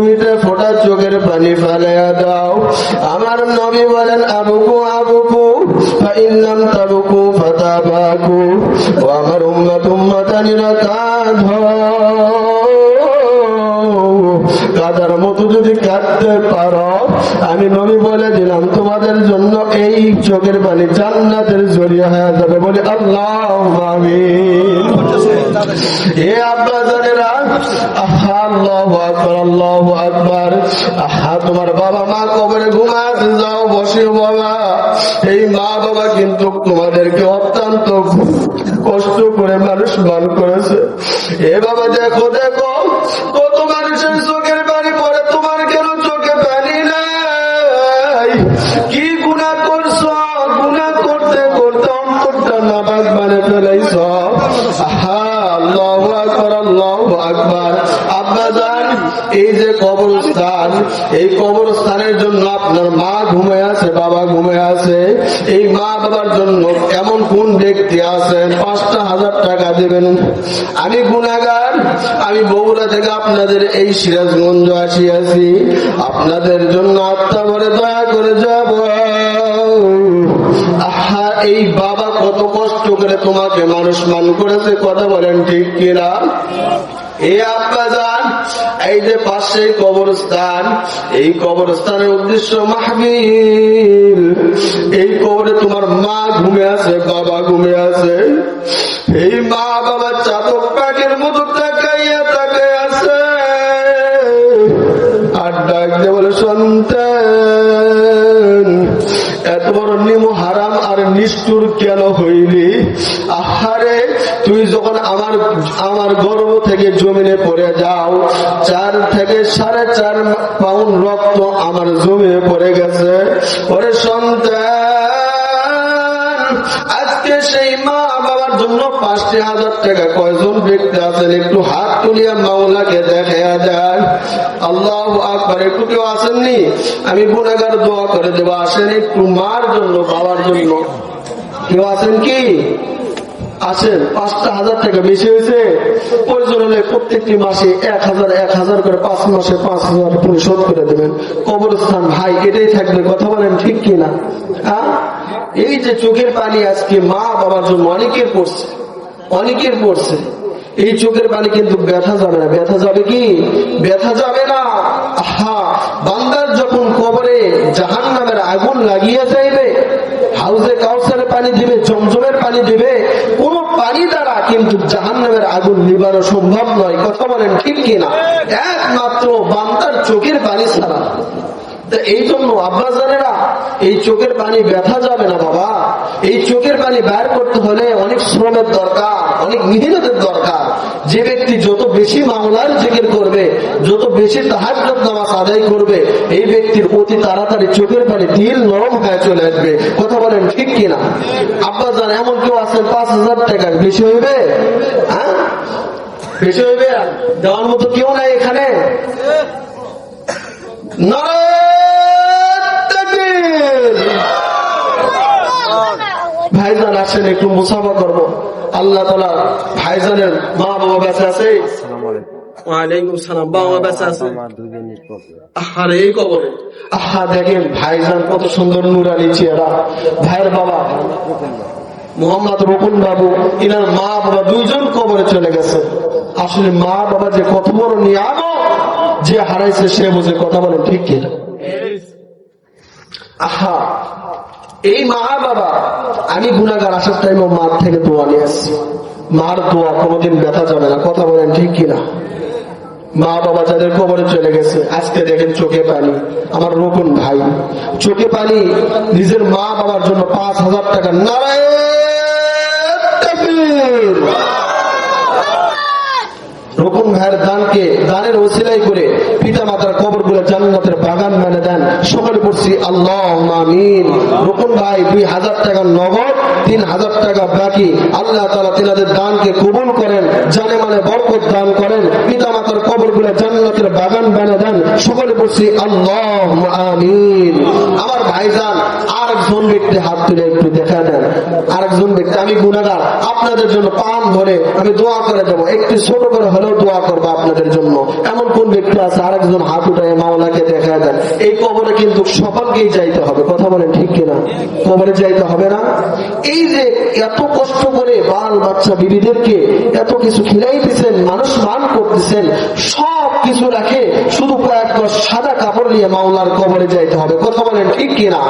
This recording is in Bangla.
দুইটা ফোঁটা চোখের পানি ফেলাইয়া দাও। আমার নবী বলেন, আবুকু আবুকু ফাইল্লাম তাবুকু ফাতাবাকু, ও আমার উম্মত, উম্মতানিরা কাঁধ কাদার মতো যদি কাঁদতে পারো, আমি নবী বলে দিলাম, তোমাদের জন্য এই চোখের পানি জান্নাতের জড়িয়ে হয়ে যাবে বলে আল্লাহ আমিন আহা, তোমার বাবা মা কবরে ঘুমাতে যাও, বসে বাবা। এই মা বাবা কিন্তু তোমাদেরকে অত্যন্ত কষ্ট করে মানুষ মান করেছে। এ বাবা দেখো দেখো কবরস্থান, এই কবরস্থানের জন্য আপনার মা ঘুমে আছে, বাবা ঘুমে আছে। এই মা বাবার জন্য এমন কোন ব্যক্তি আছেন? পাঁচটা হাজার টাকা দেবেন। আমি গুণাগার, আমি বগুড়া থেকে আপনাদের এই সিরাজগঞ্জ আসিয়াছি আপনাদের জন্য আত্মা ভরে দয়া করে যাব। আহা, এই বাবা কত কষ্ট করে তোমাকে মানুষ মান করেছে, কথা বলেন ঠিক কিনা? এ আব্বা এই যে পাশে কবরস্থান, এই কবরস্থানের উদ্দেশ্য মাহবিল এই কবরে তোমার মা ঘুমে আছে, বাবা ঘুমে আছে। এই মা বাবা এত বড় নিম হারাম আর নিষ্ঠুর কেন হইলি? আহারে, তুই যখন আমার আমার গর্ব থেকে জমিনে পড়ে যাও, চার থেকে সাড়ে চার পাউন্ড রক্ত আমার জমিনে পড়ে গেছে। ওরে সন্তান! আজকে সেই মা বাবার জন্য পাঁচটি হাজার টাকা কয়জন ব্যক্তি আছেন? একটু হাত তুলিয়া মাওলাকে দেখা যায় আল্লাহ আকবার, একটু কেউ আসেননি? আমি গুণাগার দোয়া করে দেবো, আসেন একটু মার জন্য, বাবার জন্য। কেউ আছেন কি? আসেন, পাঁচটা হাজার টাকা বেশি হয়েছে। প্রয়োজন হলে প্রত্যেকটি মাসে এক হাজার এক হাজার করে পাঁচ মাসে পাঁচ হাজার পরিশোধ করে দেবেন। কবরস্থান ভাই, এটাই থাকবে, কথা বলেন ঠিক কিনা? হ্যাঁ? এই যে চোখের পানি আজকে মা বাবার জন্য অনেকের পড়ছে অনেকের পড়ছে। এই চোখের পানি কিন্তু ব্যথা যাবে না। ব্যথা যাবে কি? ব্যথা যাবে না। আহা, বান্দার যখন কবরে জাহান নামের আগুন লাগিয়ে যাইবে হাউসে কাউসারের পানি দিবে, জমজমের পানি দিবে, কোন পানি দ্বারা কিন্তু জাহান নামের আগুন নিবানো সম্ভব নয়। কথা বলেন ঠিক কিনা? একমাত্র বান্দার চোখের পানি ছাড়া। এই জন্য আব্বাজানেরা এই চোখের পানি ব্যথা যাবে না বাবা। এই চোখের পানি বের করতে হলে অনেক শ্রমের দরকার, অনেক মেহনতের দরকার। যে ব্যক্তি যত বেশি মামলার জিকির করবে, যত বেশি তাহাজ নামাজ আদায় করবে, এই ব্যক্তির অতি তাড়াতাড়ি চোখের পানি দিল নরম হয়ে চলে আসবে। কথা বলেন ঠিক কিনা? আব্বাজান এমন কেউ আছেন, পাঁচ হাজার টাকা বেশি হইবে? হ্যাঁ? বেশি হইবে? দেওয়ার মতো কেউ নাই এখানে? ভাইজান আসেন একটু মুসাফা করব। আল্লাহ তালা ভাইজানের মা বাবা বেঁচে আছে? ওয়ালাইকুম সালাম। বাবা বেঁচে আছে? আহারে এই কবরে। আহা দেখেন ভাইজান কত সুন্দর নুরানি চেহারা। ভাইয়ের বাবা মোহাম্মদ রকুন বাবু ইনার মা বাবা দুইজন কবরে চলে গেছে। আসলে মা বাবা যে কত বড় নিয়ামত যে হারাইছে সে বুঝে কথা বলে ঠিক কিনা? আহা এই মা বাবা, আমি গুণাগার আসার টাইমে মার থেকে দোয়া নিয়ে আসছি। মার দোয়া কোনোদিন ব্যথা যাবে না। কথা বলেন ঠিক কিনা? মা বাবা যাদের কবরে চলে গেছে, আজকে দেখেন চোখে পানি। আমার রোপন ভাই, চোখে পানি, নিজের মা বাবার জন্য পাঁচ হাজার টাকা। নারায়ণ। রকম ভাইয়ের দানকে, দানের ওসিলাই করে পিতা মাতার কবরগুলো জান্নাতের বাগান মেনে দেন পড়ছি আল্লাহ মামিন রুকুন ভাই, দুই হাজার টাকা নগদ, তিন হাজার টাকা বাকি। আল্লাহ তালা তিনাদের দানকে কবুল করেন, জানে মানে বরকত দান করেন। পিতা মাতার কবরগুলো জান্নাতের বাগান বেনে দেন। সকলে পড়ছি আল্লাহ আমিন। আমার ভাইজান আরেকজন ব্যক্তি হাত তুলে একটু দেখা দেন। আরেকজন ব্যক্তি, আমি গুণাগার আপনাদের জন্য পান ধরে আমি দোয়া করে দেবো। একটু ছোট করে হলেও দোয়া করব আপনাদের জন্য। এমন কোন ব্যক্তি আছে, আরেকজন হাত উঠায় মাওলাকে দেখা দেন। এই কবরে কিন্তু সকলকেই যাইতে হবে। কথা বলেন ঠিক কিনা? কবরে যাইতে হবে না? এই যে এত কষ্ট করে বাল বাচ্চা বিবিদেরকে এত কিছু খিলাইতেছেন, মানুষ মান করতেছেন, সব কিছু রাখে শুধু কয়েক সাদা কাপড় নিয়ে মাওলার কবরে যাইতে হবে। কথা বলেন ঠিক কিনা?